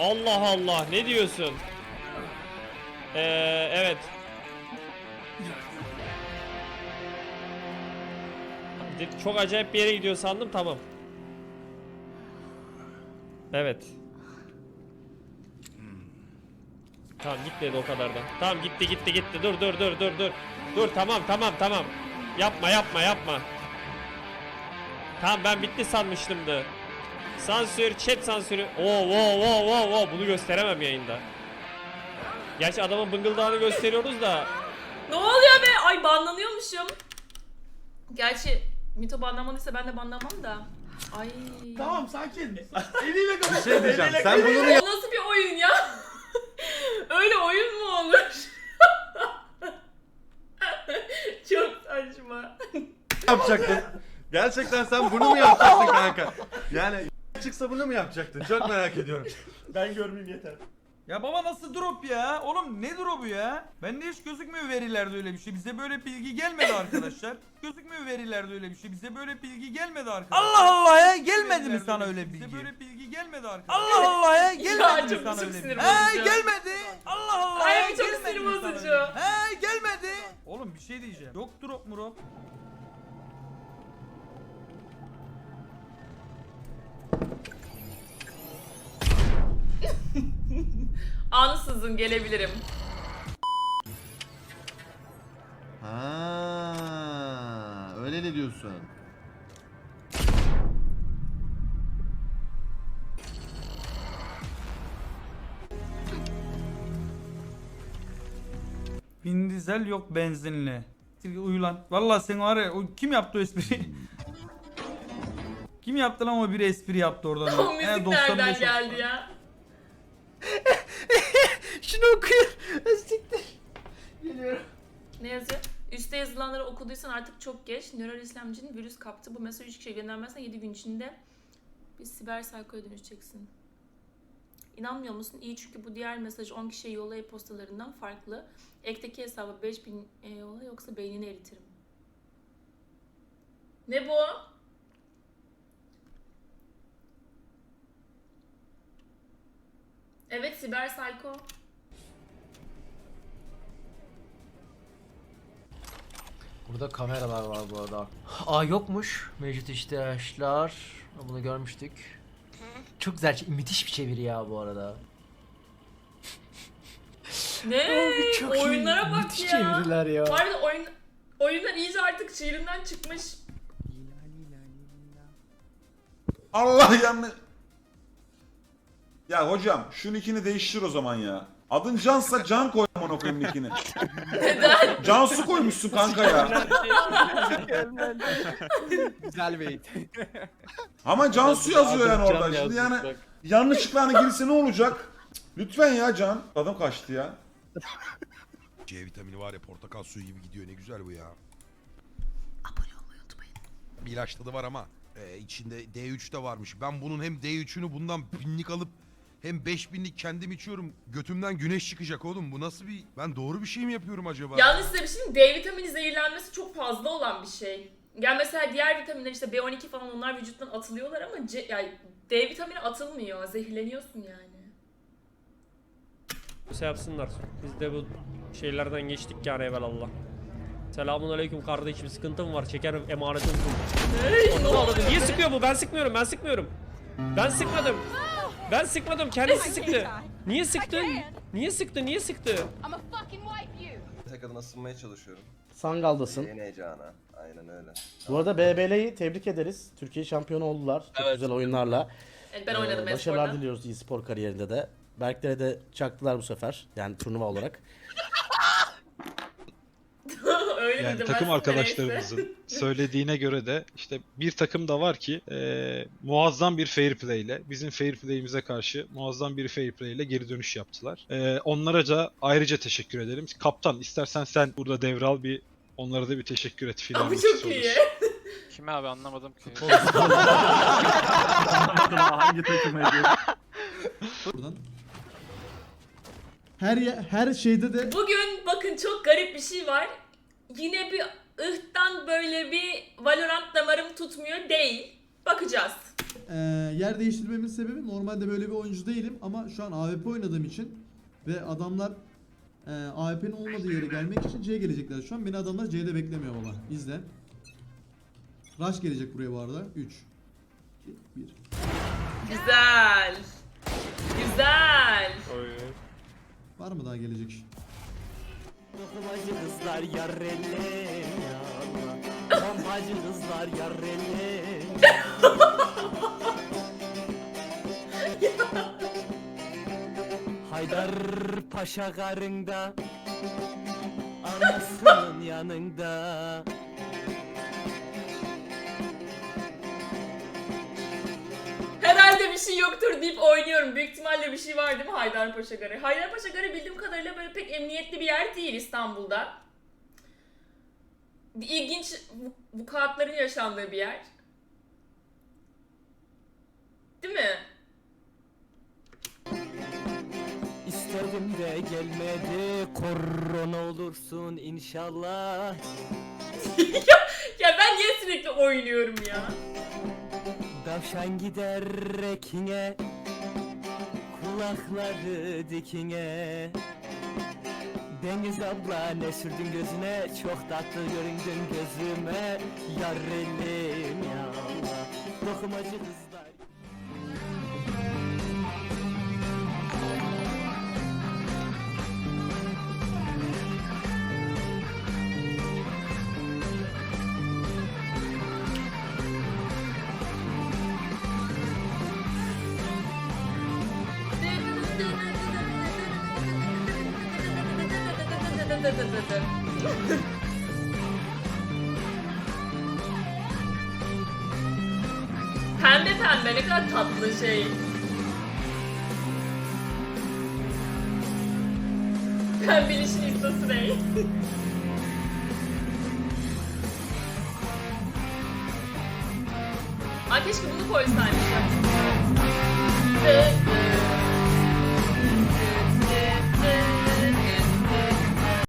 Allah Allah ne diyorsun? Ee, evet. Çok acayip bir yere gidiyor sandım tamam. Evet. Tamam gitmedi o kadar da. Tamam gitti gitti gitti. Dur dur dur dur dur. Dur tamam tamam tamam. Yapma yapma yapma. Tamam ben bitti sanmıştımdı. Sansür, chat sansürü. Oo, wow, wow, wow, wow. Bunu gösteremem yayında. Gerçi adamın bıngıldağını gösteriyoruz da. Ne oluyor be? Ay banlanıyormuşum. Gerçi Mito banlamadıysa ben de banlamam da. Ay. Tamam sakin. Eliyle konuş. şey diyeceğim. eliyle Sen bunu O nasıl bir oyun ya? Öyle oyun mu olur? Çok saçma. yapacaktın? Gerçekten sen bunu mu yapacaktın kanka? Yani çıksa bunu mu yapacaktın? Çok merak ediyorum. Ben görmeyeyim yeter. Ya baba nasıl drop ya? Oğlum ne drop'u ya? Bende hiç gözükmüyor verilerde öyle bir şey. Bize böyle bilgi gelmedi arkadaşlar. gözükmüyor verilerde öyle bir şey. Bize böyle bilgi gelmedi arkadaşlar. Allah Allah ya gelmedi mi sana öyle bilgi? Bize böyle bilgi gelmedi arkadaşlar. Allah Allah ya gelmedi mi sana öyle bilgi? He bozucu. gelmedi. Allah Allah Ay, ya çok gelmedi sinir mi sana bozucu. öyle bilgi? He gelmedi. Oğlum bir şey diyeceğim. Yok drop mu drop? Ansızın gelebilirim. Ha, öyle ne diyorsun? Vin Diesel yok benzinli. Uyulan. Vallahi sen var ya o kim yaptı o espriyi? kim yaptı lan o bir espri yaptı oradan? O müzik 95 nereden geldi ya? Şunu okuyun. Siktir. Geliyorum. Ne yazıyor? Üste yazılanları okuduysan artık çok geç. Nöral İslamcının virüs kaptı. Bu mesaj 3 kişiye göndermezsen 7 gün içinde bir siber saykoya dönüşeceksin. İnanmıyor musun? İyi çünkü bu diğer mesaj 10 kişiye yolla e-postalarından farklı. Ekteki hesabı 5000 e, yolla yoksa beynini eritirim. Ne bu? Evet siber sayko. Burada kameralar var bu arada. Aa yokmuş. Mevcut ihtiyaçlar. Bunu görmüştük. Çok güzel, müthiş bir çeviri ya bu arada. Ne? Çok iyi, Oyunlara bak müthiş ya. çeviriler ya. Bu arada oyun, oyunlar iyice artık çığırından çıkmış. Allah yanlış. Ya hocam şu nickini değiştir o zaman ya. Adın Cansa Can koy amına koyayım nickini. Neden? Cansu koymuşsun kanka ya. Güzel beyit. Ama Cansu yazıyor yani orada. Şimdi yani yanlışlıkla hani girse ne olacak? Lütfen ya Can. Tadım kaçtı ya. C vitamini var ya portakal suyu gibi gidiyor ne güzel bu ya. Abone olmayı unutmayın. Bir ilaç tadı var ama e, içinde D3 de varmış. Ben bunun hem D3'ünü bundan binlik alıp hem 5000'lik kendim içiyorum. Götümden güneş çıkacak oğlum. Bu nasıl bir... Ben doğru bir şey mi yapıyorum acaba? Yalnız size bir şey diyeyim, D vitamini zehirlenmesi çok fazla olan bir şey. Yani mesela diğer vitaminler işte B12 falan onlar vücuttan atılıyorlar ama C, yani D vitamini atılmıyor. Zehirleniyorsun yani. Şey yapsınlar. Biz de bu şeylerden geçtik yani evvelallah. Selamun aleyküm kardeşim sıkıntım var çekerim emanetim kum. Ananı avradım. Niye sıkıyor bu? Ben sıkmıyorum ben sıkmıyorum. Ben sıkmadım. Ben sıkmadım kendisi sıktı. Niye sıktı? Niye sıktı? Niye sıktı? Tek adına ısınmaya çalışıyorum. Sangaldasın. Yeni heyecana. Aynen öyle. Bu arada BBL'yi tebrik ederiz. Türkiye şampiyonu oldular. Çok güzel oyunlarla. Evet, ben oynadım Ee, Başarılar diliyoruz e-spor kariyerinde de. Berklere de çaktılar bu sefer. Yani turnuva olarak. Öyle Yani takım arkadaşlarımızın söylediğine göre de işte bir takım da var ki eee, muazzam bir fair play ile bizim fair play'imize karşı muazzam bir fair play ile geri dönüş yaptılar. Eee, onlara da ayrıca teşekkür ederim. Kaptan istersen sen burada devral bir onlara da bir teşekkür et filan. Ama çok iyi. Kime abi anlamadım ki. Hangi takıma ediyor? Her ye- her şeyde de Bugün bakın çok garip bir şey var. Yine bir ıhtan böyle bir Valorant damarım tutmuyor değil. Bakacağız. Ee, yer değiştirmemin sebebi normalde böyle bir oyuncu değilim ama şu an AWP oynadığım için ve adamlar e, AWP'nin olmadığı yere gelmek için C gelecekler şu an. Beni adamlar C'de beklemiyor baba. İzle. Rush gelecek buraya bu arada. 3 2 1 Güzel. Güzel. Var mı daha gelecek? Bombacı kızlar yarrele. Bombacı kızlar yarrele. Haydar Paşa karında Anasının yanında şey yoktur deyip oynuyorum. Büyük ihtimalle bir şey var değil mi Haydarpaşa Garı? Haydarpaşa Garı bildiğim kadarıyla böyle pek emniyetli bir yer değil İstanbul'da. İlginç vu- vukuatların yaşandığı bir yer. Değil mi? İstedim de gelmedi Korona olursun inşallah Ya ben niye sürekli oynuyorum ya? Davşan gider rekine Kulakları dikine. Deniz abla ne sürdün gözüne? Çok tatlı göründün gözüme. Yar elim ya Allah. Dokumacı kızlar Pembe pembe ne kadar tatlı şey. Pembelişin istası ne? Ay keşke bunu koysaymışım. Ve